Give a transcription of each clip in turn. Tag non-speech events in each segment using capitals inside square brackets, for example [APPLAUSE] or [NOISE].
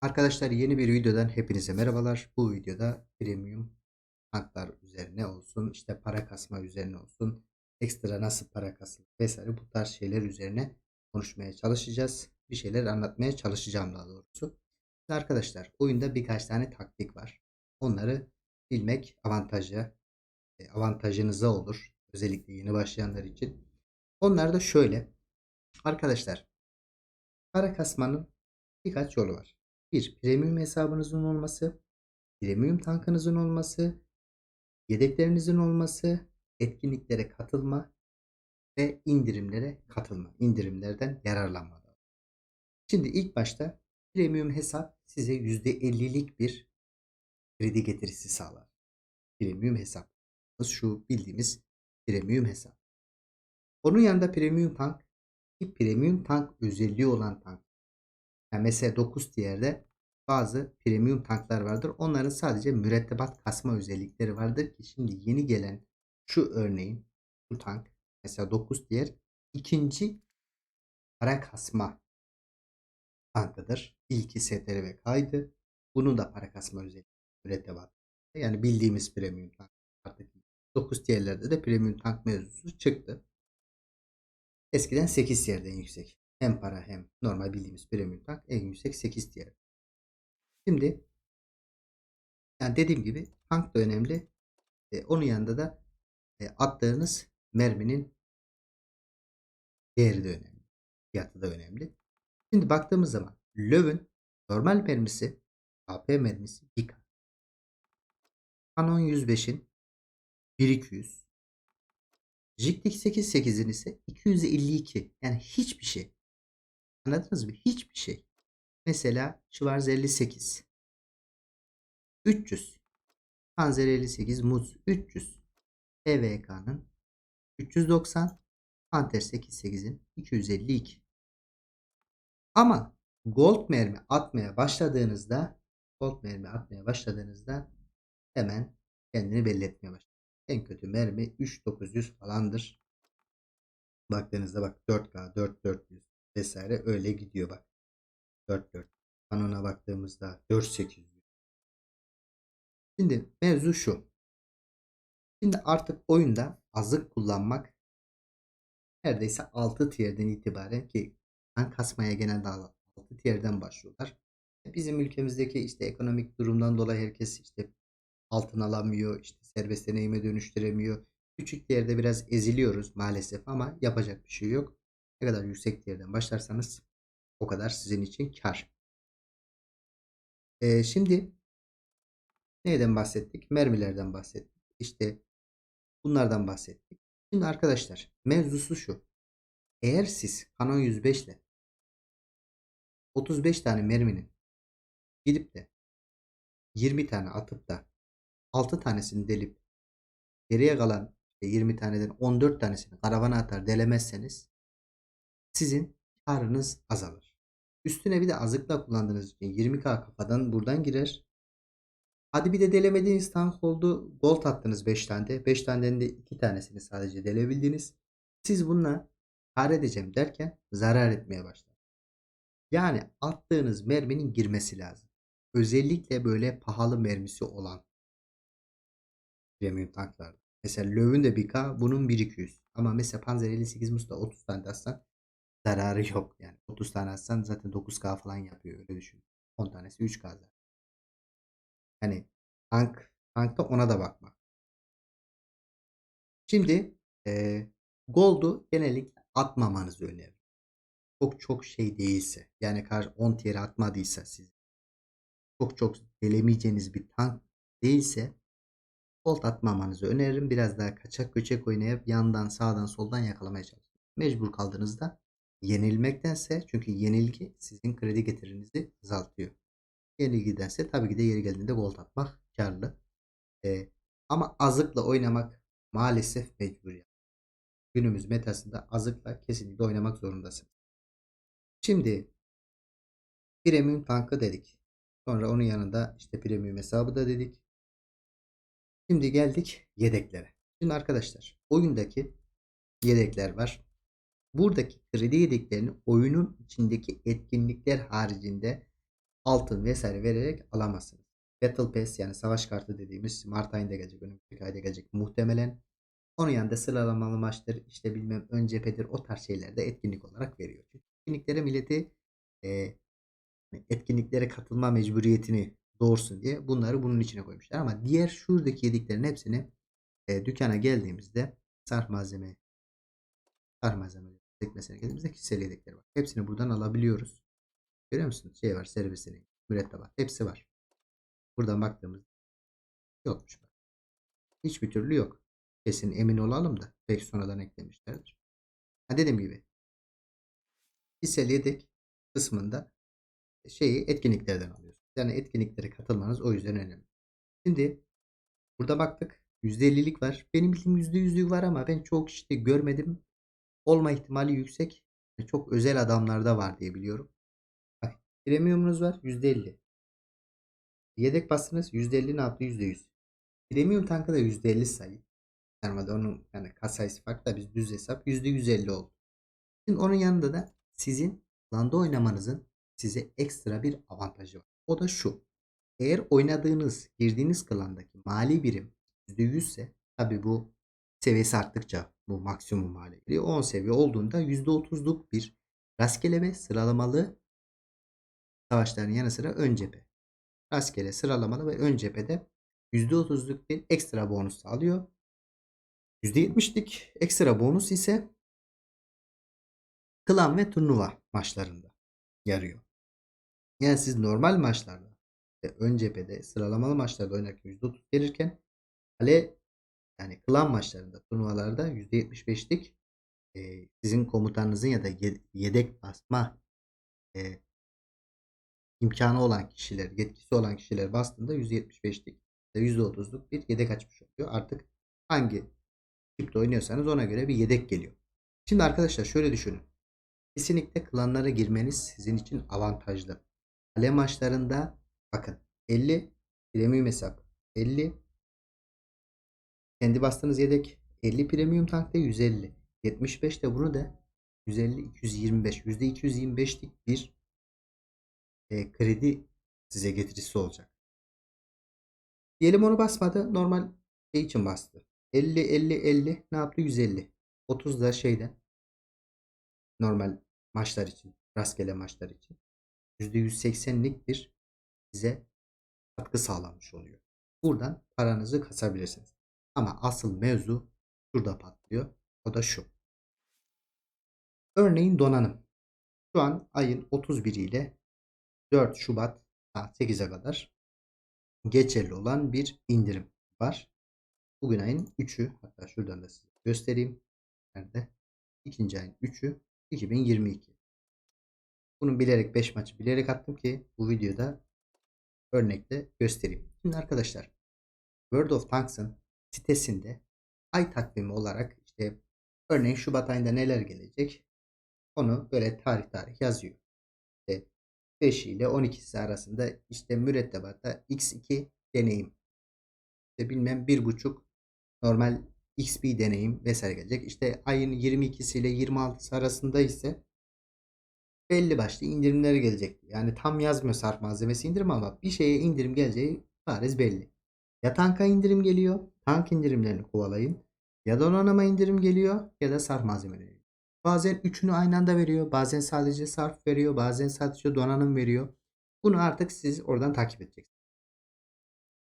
Arkadaşlar yeni bir videodan hepinize merhabalar. Bu videoda premium tanklar üzerine olsun, işte para kasma üzerine olsun, ekstra nasıl para kasılır vesaire bu tarz şeyler üzerine konuşmaya çalışacağız. Bir şeyler anlatmaya çalışacağım daha doğrusu. Arkadaşlar oyunda birkaç tane taktik var. Onları bilmek avantajı, e, avantajınıza olur. Özellikle yeni başlayanlar için. Onlar da şöyle. Arkadaşlar para kasmanın birkaç yolu var. Bir, premium hesabınızın olması, premium tankınızın olması, yedeklerinizin olması, etkinliklere katılma ve indirimlere katılma. İndirimlerden yararlanma. Şimdi ilk başta premium hesap size %50'lik bir kredi getirisi sağlar. Premium hesap. Şu bildiğimiz premium hesap. Onun yanında premium tank bir premium tank özelliği olan tank. Yani mesela 9 tier'de bazı premium tanklar vardır. Onların sadece mürettebat kasma özellikleri vardır ki şimdi yeni gelen şu örneğin bu tank mesela 9 tier ikinci para kasma tankıdır. İlki STR ve kaydı. Bunun da para kasma özelliği mürettebat. Yani bildiğimiz premium tank artık 9 tier'lerde de premium tank mevzusu çıktı. Eskiden 8 tier'de en yüksek. Hem para hem normal bildiğimiz premium tank en yüksek 8 tier. Şimdi yani dediğim gibi tank da önemli. E, onun yanında da e, attığınız merminin değeri de önemli. Fiyatı da önemli. Şimdi baktığımız zaman Löw'ün normal mermisi AP mermisi 1K. Canon 105'in 1200. Jigtik 88'in ise 252. Yani hiçbir şey. Anladınız mı? Hiçbir şey. Mesela Schwarz 58. 300. Panzer 58 Muz 300. PVK'nın 390. Panther 88'in 252. Ama gold mermi atmaya başladığınızda gold mermi atmaya başladığınızda hemen kendini belli etmeye başlar. En kötü mermi 3900 falandır. Baktığınızda bak 4K 4400 vesaire öyle gidiyor bak. 44. Kanona baktığımızda 4800. Şimdi mevzu şu. Şimdi artık oyunda azık kullanmak neredeyse 6 tier'den itibaren ki ben kasmaya genelde 6 tier'den başlıyorlar. Bizim ülkemizdeki işte ekonomik durumdan dolayı herkes işte altın alamıyor, işte serbest deneyime dönüştüremiyor. Küçük yerde biraz eziliyoruz maalesef ama yapacak bir şey yok. Ne kadar yüksek yerden başlarsanız o kadar sizin için kar. Ee, şimdi neyden bahsettik? Mermilerden bahsettik. İşte bunlardan bahsettik. Şimdi arkadaşlar mevzusu şu. Eğer siz Canon 105 ile 35 tane merminin gidip de 20 tane atıp da 6 tanesini delip geriye kalan 20 taneden 14 tanesini karavana atar delemezseniz sizin karınız azalır. Üstüne bir de azıkla kullandığınız için 20k kafadan buradan girer. Hadi bir de delemediğiniz tank oldu. Gold attınız 5 tane. 5 taneden de 2 tanesini sadece delebildiniz. Siz bununla kar edeceğim derken zarar etmeye başlar. Yani attığınız merminin girmesi lazım. Özellikle böyle pahalı mermisi olan premium tanklarda. Mesela Löw'ün de 1K bunun 1200. Ama mesela Panzer 58 Musta 30 tane atsan zararı yok. Yani 30 tane atsan zaten 9K falan yapıyor öyle düşün. 10 tanesi 3K zaten. Hani tank, tankta ona da bakma. Şimdi e, Gold'u genellikle atmamanızı öneririm. Çok çok şey değilse yani karşı 10 tier atmadıysa siz çok çok delemeyeceğiniz bir tank değilse Gold atmamanızı öneririm. Biraz daha kaçak göçek oynayıp yandan sağdan soldan yakalamaya çalışın. Mecbur kaldığınızda yenilmektense çünkü yenilgi sizin kredi getirinizi azaltıyor. Yenilgidense tabii ki de yeri geldiğinde gol atmak karlı. Ee, ama azıkla oynamak maalesef mecbur. Yani. Günümüz metasında azıkla kesinlikle oynamak zorundasın. Şimdi premium tankı dedik. Sonra onun yanında işte premium hesabı da dedik. Şimdi geldik yedeklere. Şimdi arkadaşlar oyundaki yedekler var. Buradaki kredi yedeklerini oyunun içindeki etkinlikler haricinde altın vesaire vererek alamazsınız. Battle Pass yani savaş kartı dediğimiz Mart ayında gelecek. Önümüzdeki ayda gelecek muhtemelen. Onun yanında sıralamalı maçtır işte bilmem ön cephedir o tarz şeyler de etkinlik olarak veriyor. Çünkü etkinliklere milleti e, etkinliklere katılma mecburiyetini doğursun diye bunları bunun içine koymuşlar. Ama diğer şuradaki yediklerin hepsini e, dükkana geldiğimizde sarf malzeme sarf malzeme sekmesine geldiğimizde kişisel yedekleri var. Hepsini buradan alabiliyoruz. Görüyor musunuz? Şey var, servisini, mürettebat. Hepsi var. Buradan baktığımızda yokmuş. Bak. Hiçbir türlü yok. Kesin emin olalım da belki sonradan eklemişlerdir. Ha dediğim gibi kişisel yedek kısmında şeyi etkinliklerden alıyorsunuz. Yani etkinliklere katılmanız o yüzden önemli. Şimdi burada baktık. %50'lik var. Benim bildiğim %100'lük var ama ben çok işte görmedim. Olma ihtimali yüksek. Çok özel adamlarda var diye biliyorum. Bak, premiumunuz var %50. Yedek bastınız %50 ne yaptı? %100. Premium tankı da %50 sayı. Normalde onun yani kas sayısı farklı da biz düz hesap %150 oldu. Şimdi onun yanında da sizin landa oynamanızın size ekstra bir avantajı var. O da şu. Eğer oynadığınız, girdiğiniz klandaki mali birim %100 ise tabi bu seviyesi arttıkça bu maksimum hale geliyor. 10 seviye olduğunda %30'luk bir rastgele ve sıralamalı savaşların yanı sıra ön cephe. Rastgele sıralamalı ve ön cephede %30'luk bir ekstra bonus sağlıyor. %70'lik ekstra bonus ise klan ve turnuva maçlarında yarıyor. Yani siz normal maçlarda işte ön cephede sıralamalı maçlarda oynarken %30 verirken kale yani klan maçlarında turnuvalarda %75'lik e, sizin komutanınızın ya da yedek basma e, imkanı olan kişiler, yetkisi olan kişiler bastığında %75'lik %30'luk bir yedek açmış oluyor. Artık hangi tipte oynuyorsanız ona göre bir yedek geliyor. Şimdi arkadaşlar şöyle düşünün. Kesinlikle klanlara girmeniz sizin için avantajlı. Kale maçlarında bakın 50 premium hesap 50 kendi bastığınız yedek 50 premium tankta 150 75 de bunu da 150 225 %225'lik bir e, kredi size getirisi olacak. Diyelim onu basmadı. Normal şey için bastı. 50 50 50 ne yaptı? 150. 30 da şeyden normal maçlar için, rastgele maçlar için %180'lik bir size katkı sağlanmış oluyor. Buradan paranızı kasabilirsiniz. Ama asıl mevzu şurada patlıyor. O da şu. Örneğin donanım. Şu an ayın 31 ile 4 Şubat saat 8'e kadar geçerli olan bir indirim var. Bugün ayın 3'ü hatta şuradan da size göstereyim. Nerede? İkinci ayın 3'ü 2022. Bunun bilerek 5 maçı bilerek attım ki bu videoda örnekte göstereyim. Şimdi arkadaşlar World of Tanks'ın sitesinde ay takvimi olarak işte örneğin Şubat ayında neler gelecek onu böyle tarih tarih yazıyor. İşte 5 ile 12'si arasında işte mürettebatta X2 deneyim. İşte bilmem 1.5 normal XP deneyim vesaire gelecek. İşte ayın 22'si ile 26'sı arasında ise belli başlı indirimler gelecek. Yani tam yazmıyor sarf malzemesi indirim ama bir şeye indirim geleceği bariz belli. Ya tanka indirim geliyor. Tank indirimlerini kovalayın. Ya donanıma indirim geliyor ya da sarf malzemeleri. Bazen üçünü aynı anda veriyor. Bazen sadece sarf veriyor. Bazen sadece donanım veriyor. Bunu artık siz oradan takip edeceksiniz.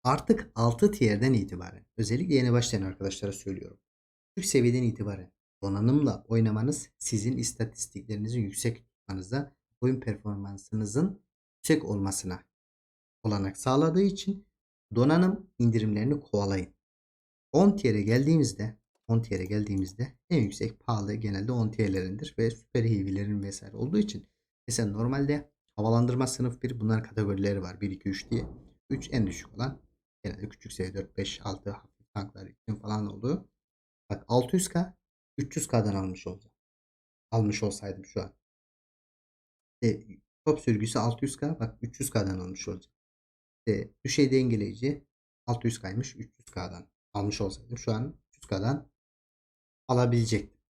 Artık 6 tier'den itibaren özellikle yeni başlayan arkadaşlara söylüyorum. Küçük seviyeden itibaren donanımla oynamanız sizin istatistiklerinizin yüksek tutmanıza, oyun performansınızın yüksek olmasına olanak sağladığı için donanım indirimlerini kovalayın. 10 tier'e geldiğimizde 10 tier'e geldiğimizde en yüksek pahalı genelde 10 tier'lerindir ve süper heavy'lerin vesaire olduğu için mesela normalde havalandırma sınıf 1 bunların kategorileri var 1 2 3 diye. 3 en düşük olan genelde küçük seviye 4 5 6 hafif tanklar için falan oldu. Bak 600k 300k'dan almış olacağım. Almış olsaydım şu an. E, top sürgüsü 600k bak 300k'dan almış olacağım. E, düşey dengeleyici 600k'ymış 300k'dan almış olsaydım şu an 300k'dan alabilecektim.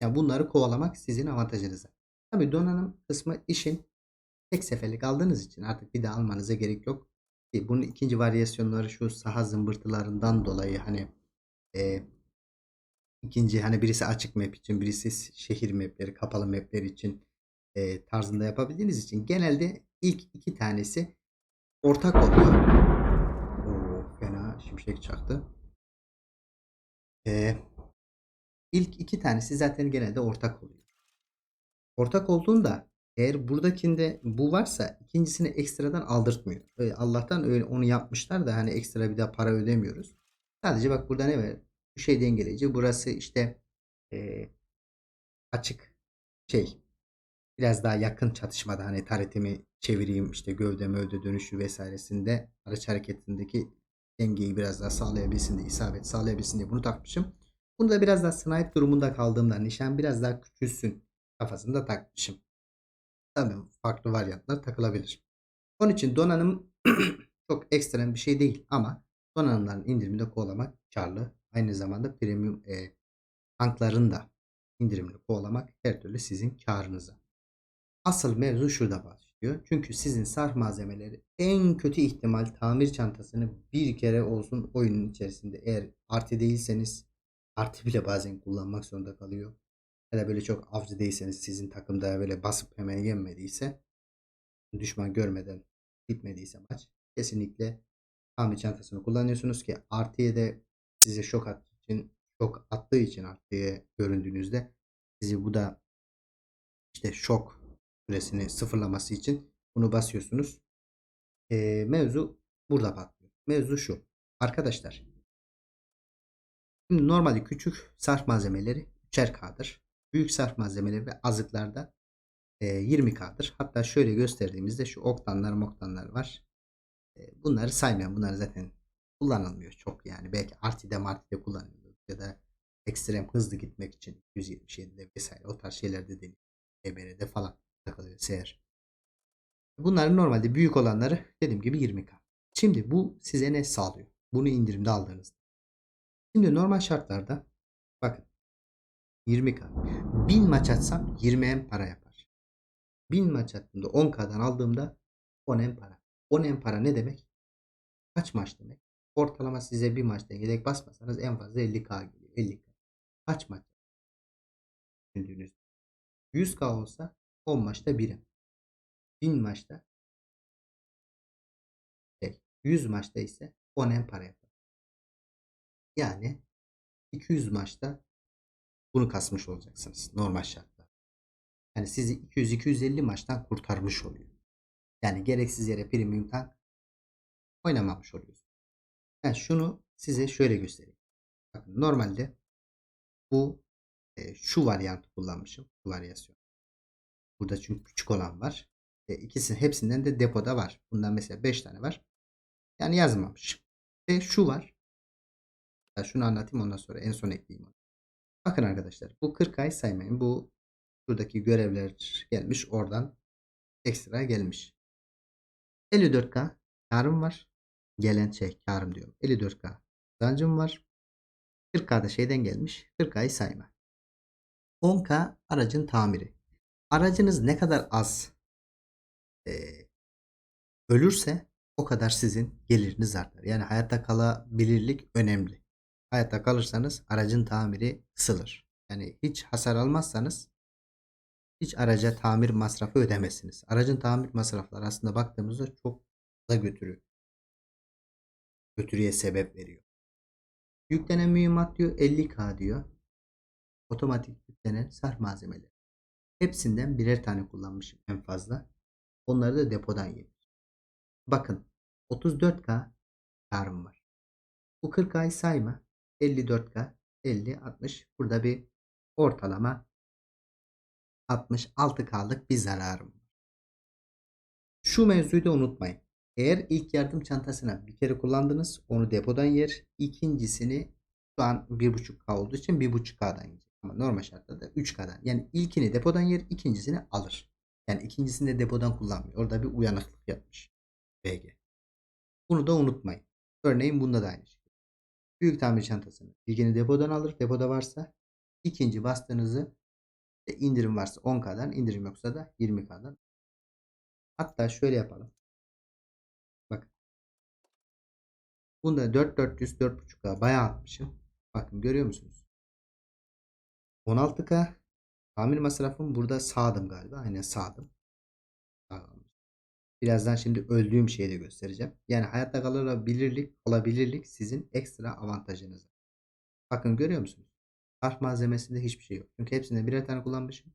Yani bunları kovalamak sizin avantajınıza. Tabi donanım kısmı işin tek seferlik aldığınız için artık bir daha almanıza gerek yok. Ki Bunun ikinci varyasyonları şu saha zımbırtılarından dolayı hani e, ikinci hani birisi açık map için birisi şehir mapleri kapalı mapler için e, tarzında yapabildiğiniz için genelde ilk iki tanesi ortak oluyor. Şimşek çaktı. E, ilk iki tanesi zaten genelde ortak oluyor. Ortak olduğunda eğer buradakinde bu varsa ikincisini ekstradan aldırtmıyor. Öyle Allah'tan öyle onu yapmışlar da hani ekstra bir daha para ödemiyoruz. Sadece bak burada ne var? Bu şey dengeleyici. Burası işte e, açık şey biraz daha yakın çatışmada hani taretimi çevireyim işte gövde mövde dönüşü vesairesinde araç hareketindeki dengeyi biraz daha sağlayabilsin diye isabet sağlayabilsin diye bunu takmışım. Bunu da biraz daha snipe durumunda kaldığımda nişan biraz daha küçülsün kafasında takmışım. Tabii farklı varyantlar takılabilir. Onun için donanım [CLEARS THROAT] çok ekstrem bir şey değil ama donanımların indiriminde kovalamak karlı. Aynı zamanda premium e, tankların da indirimli kovalamak her türlü sizin karınıza. Asıl mevzu şurada başlıyor. Çünkü sizin sarf malzemeleri en kötü ihtimal tamir çantasını bir kere olsun oyunun içerisinde eğer artı değilseniz artı bile bazen kullanmak zorunda kalıyor. Ya da böyle çok avcı değilseniz sizin takımda böyle basıp hemen yenmediyse düşman görmeden bitmediyse maç kesinlikle tamir çantasını kullanıyorsunuz ki artıya da size şok attığı için şok attığı için artıya göründüğünüzde sizi bu da işte şok süresini sıfırlaması için bunu basıyorsunuz. Ee, mevzu burada patlıyor. Mevzu şu. Arkadaşlar şimdi normalde küçük sarf malzemeleri 3'er K'dır. Büyük sarf malzemeleri ve azıklarda e, 20K'dır. Hatta şöyle gösterdiğimizde şu oktanlar moktanlar var. E, bunları saymayan bunlar zaten kullanılmıyor çok yani. Belki Arti'de Marti'de kullanılıyor ya da ekstrem hızlı gitmek için 177'de vesaire o tarz şeylerde deniyor. EBR'de falan takılıyor seher. Bunların normalde büyük olanları dediğim gibi 20K. Şimdi bu size ne sağlıyor? Bunu indirimde aldığınızda. Şimdi normal şartlarda bakın 20K. 1000 maç atsam 20 M para yapar. 1000 maç attığımda 10K'dan aldığımda 10 M para. 10 M para ne demek? Kaç maç demek? Ortalama size bir maçta yedek basmasanız en fazla 50K geliyor. 50K. Kaç maç? Düşündüğünüz 100K olsa 10 maçta 1 M. 1000 maçta 100 maçta ise 10 M para yapar. Yani 200 maçta bunu kasmış olacaksınız normal şartlar. Yani sizi 200-250 maçtan kurtarmış oluyor. Yani gereksiz yere premium tank oynamamış oluyorsunuz. Yani şunu size şöyle göstereyim. Bakın normalde bu e, şu varyantı kullanmışım. Şu varyasyon. Burada çünkü küçük olan var. E, ikisi hepsinden de depoda var. Bundan mesela 5 tane var. Yani yazmamış. Ve şu var. Şunu anlatayım ondan sonra en son ekleyeyim onu. Bakın arkadaşlar bu 40 ay saymayın. Bu şuradaki görevler gelmiş. Oradan ekstra gelmiş. 54K karım var. Gelen şey karım diyorum. 54K kazancım var. 40K da şeyden gelmiş. 40 ay sayma. 10K aracın tamiri. Aracınız ne kadar az e, ölürse o kadar sizin geliriniz artar. Yani hayatta kalabilirlik önemli. Hayatta kalırsanız aracın tamiri kısılır. Yani hiç hasar almazsanız hiç araca tamir masrafı ödemezsiniz. Aracın tamir masrafları aslında baktığımızda çok da götürüyor. Götürüye sebep veriyor. Yüklenen mühimmat diyor 50K diyor. Otomatik yüklenen sarf malzemeleri. Hepsinden birer tane kullanmışım en fazla. Onları da depodan yemiş. Bakın 34K karım var. Bu 40 ay sayma. 54K 50 60 burada bir ortalama 66K'lık bir zararım. Şu mevzuyu da unutmayın. Eğer ilk yardım çantasına bir kere kullandınız onu depodan yer. İkincisini şu an 1.5K olduğu için 1.5K'dan yiyecek. Ama normal şartlarda 3K'dan. Yani ilkini depodan yer ikincisini alır. Yani ikincisini de depodan kullanmıyor. Orada bir uyanıklık yapmış. BG. Bunu da unutmayın. Örneğin bunda da aynı şey. Büyük tamir çantasını bilgini depodan alır. Depoda varsa ikinci bastığınızı indirim varsa 10K'dan indirim yoksa da 20K'dan. Hatta şöyle yapalım. Bakın. Bunda 4400 4.5K bayağı atmışım. Bakın görüyor musunuz? 16K tamir masrafım burada sağdım galiba. Aynen sağdım. Birazdan şimdi öldüğüm şeyi de göstereceğim. Yani hayatta kalabilirlik, olabilirlik sizin ekstra avantajınız. Bakın görüyor musunuz? Harf malzemesinde hiçbir şey yok. Çünkü hepsinde birer tane kullanmışım.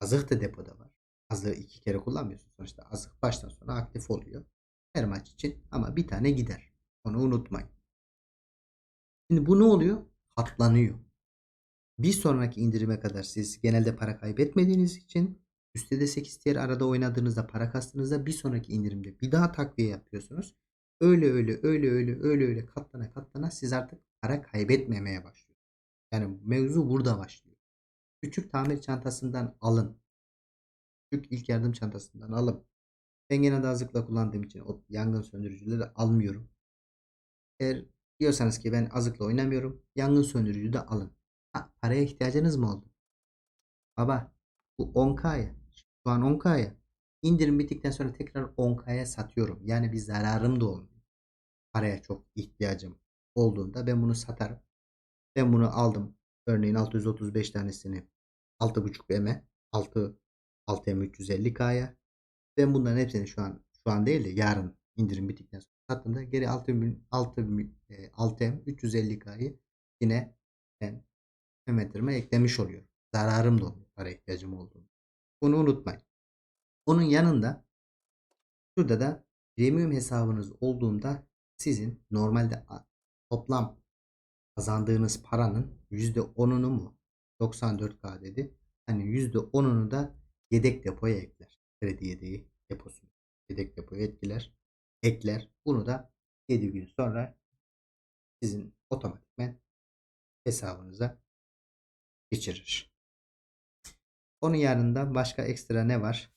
Azık da depoda var. Azığı iki kere kullanmıyorsun. Sonuçta azık baştan sona aktif oluyor. Her maç için ama bir tane gider. Onu unutmayın. Şimdi bu ne oluyor? Katlanıyor. Bir sonraki indirime kadar siz genelde para kaybetmediğiniz için üstte de 8 tier arada oynadığınızda para kastığınızda bir sonraki indirimde bir daha takviye yapıyorsunuz. Öyle öyle öyle öyle öyle öyle katlana katlana siz artık para kaybetmemeye başlıyorsunuz. Yani mevzu burada başlıyor. Küçük tamir çantasından alın. Küçük ilk yardım çantasından alın. Ben genelde azıkla kullandığım için o yangın söndürücüleri almıyorum. Eğer diyorsanız ki ben azıkla oynamıyorum. Yangın söndürücü de alın. Ha, paraya ihtiyacınız mı oldu? Baba bu 10K'ya. Şu an 10K'ya. İndirim bittikten sonra tekrar 10K'ya satıyorum. Yani bir zararım da olmuyor. Paraya çok ihtiyacım olduğunda ben bunu satarım. Ben bunu aldım. Örneğin 635 tanesini 6.5 M'e 6 6M 350K'ya. Ben bunların hepsini şu an şu an değil de yarın indirim bittikten sonra sattığımda geri 6 6 6M 350K'yı yine ben metrime eklemiş oluyorum. Zararım da oluyor para ihtiyacım olduğunda. Bunu unutmayın. Onun yanında şurada da premium hesabınız olduğunda sizin normalde toplam kazandığınız paranın %10'unu mu 94K dedi. Hani %10'unu da yedek depoya ekler. Kredi yedeği deposunu. Yedek depoya etkiler. Ekler. Bunu da 7 gün sonra sizin otomatikmen hesabınıza geçirir. Onun yanında başka ekstra ne var?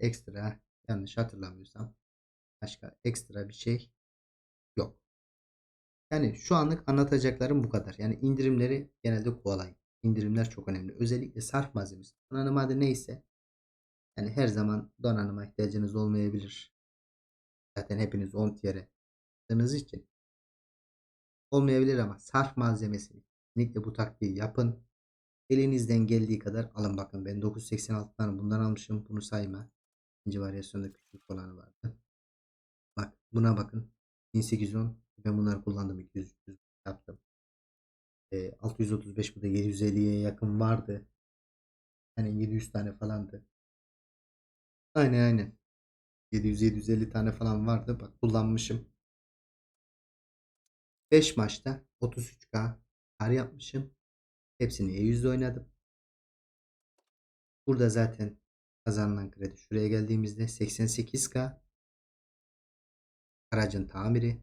Ekstra yanlış hatırlamıyorsam başka ekstra bir şey yok. Yani şu anlık anlatacaklarım bu kadar. Yani indirimleri genelde kovalayın. İndirimler çok önemli. Özellikle sarf malzemesi. Donanım adı neyse yani her zaman donanıma ihtiyacınız olmayabilir. Zaten hepiniz 10 tiyere yaptığınız için olmayabilir ama sarf malzemesini kesinlikle bu taktiği yapın. Elinizden geldiği kadar alın bakın. Ben 986 tane bundan almışım. Bunu sayma. İkinci varyasyonda küçük olanı vardı. Bak buna bakın. 1810 ben bunları kullandım. 200 300 yaptım. E, 635 bu da 750'ye yakın vardı. Hani 700 tane falandı. Aynen aynen. 700-750 tane falan vardı. Bak kullanmışım. 5 maçta 33k kar yapmışım. Hepsini E100'de oynadım. Burada zaten kazanılan kredi. Şuraya geldiğimizde 88k. Aracın tamiri.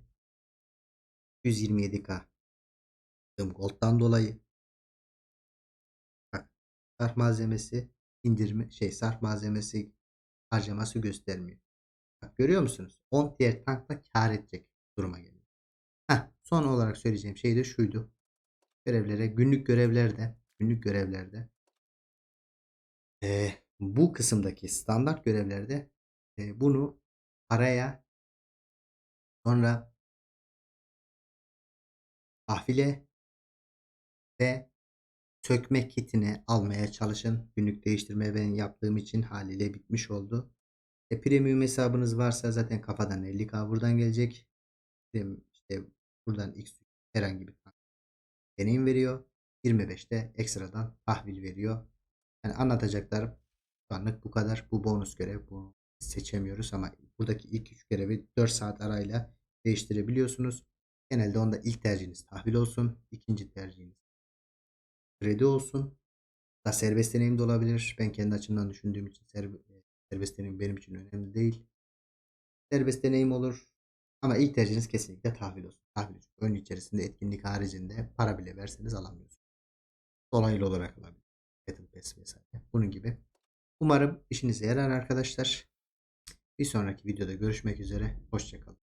127k. Gold'dan dolayı. Bak, sarf malzemesi indirme şey sarf malzemesi harcaması göstermiyor. Bak, görüyor musunuz? 10 tier tankla kar edecek duruma geliyor. Heh, son olarak söyleyeceğim şey de şuydu. Görevlere günlük görevlerde günlük görevlerde e, bu kısımdaki standart görevlerde e, bunu araya sonra afile ve sökme kitini almaya çalışın. Günlük değiştirme ben yaptığım için haliyle bitmiş oldu. E, premium hesabınız varsa zaten kafadan 50k buradan gelecek. İşte buradan x herhangi bir deneyim veriyor. 25'te ekstradan tahvil veriyor. Yani anlatacaklarım şu anlık bu kadar. Bu bonus görev. Bunu seçemiyoruz ama buradaki ilk 3 görevi 4 saat arayla değiştirebiliyorsunuz. Genelde onda ilk tercihiniz tahvil olsun. ikinci tercihiniz kredi olsun. Da serbest deneyim de olabilir. Ben kendi açımdan düşündüğüm için serbest deneyim benim için önemli değil. Serbest deneyim olur. Ama ilk tercihiniz kesinlikle tahvil olsun. Tahvil. Ön içerisinde etkinlik haricinde para bile verseniz alamıyorsunuz. Dolaylı olarak alabilir. Battle Pass vesaire. Bunun gibi. Umarım işinize yarar arkadaşlar. Bir sonraki videoda görüşmek üzere. Hoşçakalın.